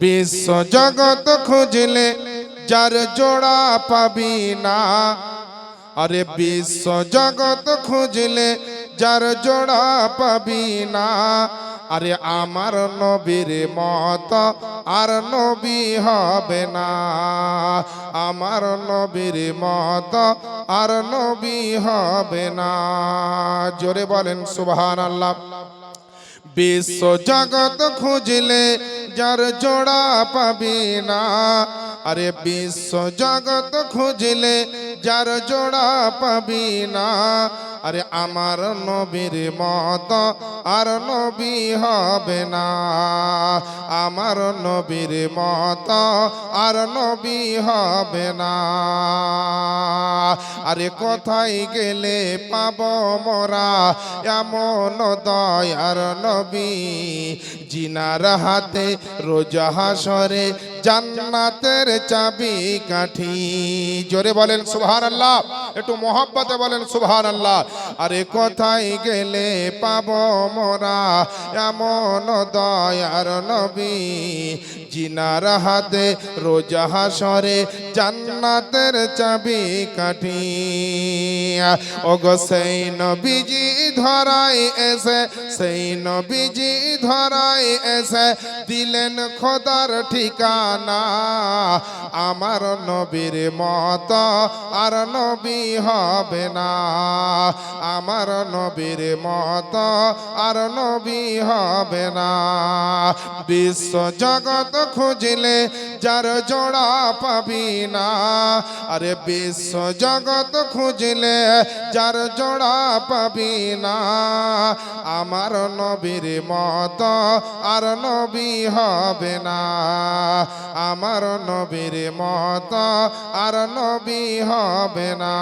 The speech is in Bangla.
বিশ্ব জগৎ খুঁজলে যার জোড়া পাবি না। আরে বিশ্ব জগৎ খুঁজলে যার জোড়া পাবি না। আরে আমার নবীর মত আর নবী হবে না। আমার নবীর মত আর নবী হবে না। জোরে বলেন সুবহান আল্লাহ বিশ্ব জগৎ খুঁজলে যার জোড়া পাবি না। আরে বিশ্ব জগৎ খুঁজলে যার জোড়া পাবি না। আরে আমার নবীর মত আর নবী হবে না। আমার নবীর মত, আর নবী হবে না। আরে কোথায় গেলে পাব মোরা? এমন দয়ার নবী, জিনার হাতে রোজ হাসরে জান্নাতের চাবি কাঠি। জোরে বলেন সুবহান আল্লাহ একটু মোহব্বতে বলেন সুবহান আল্লাহ আরে কোথায় গেলে পাব মোরা? এমন দয়ার নবী জিনার হাতে রোজা হাসরে জান্নাতের চাবি কাঠি। ওগো সেই নবীজি ধরাই এসে, সেই নবীজি ধরাই এসে, দিলেন খোদার ঠিকানা। আমার নবীর মত আর নবী হবে না। আমার নবীর মত আর নবী হবে না। বিশ্ব জগৎ খুঁজলে যার জোড়া পাবি না। আরে বিশ্ব জগৎ খুঁজলে যার জোড়া পাবি না। আমার নবীর মত আর নবী হবে না। আমার নবীর মত আর নবী হবে না।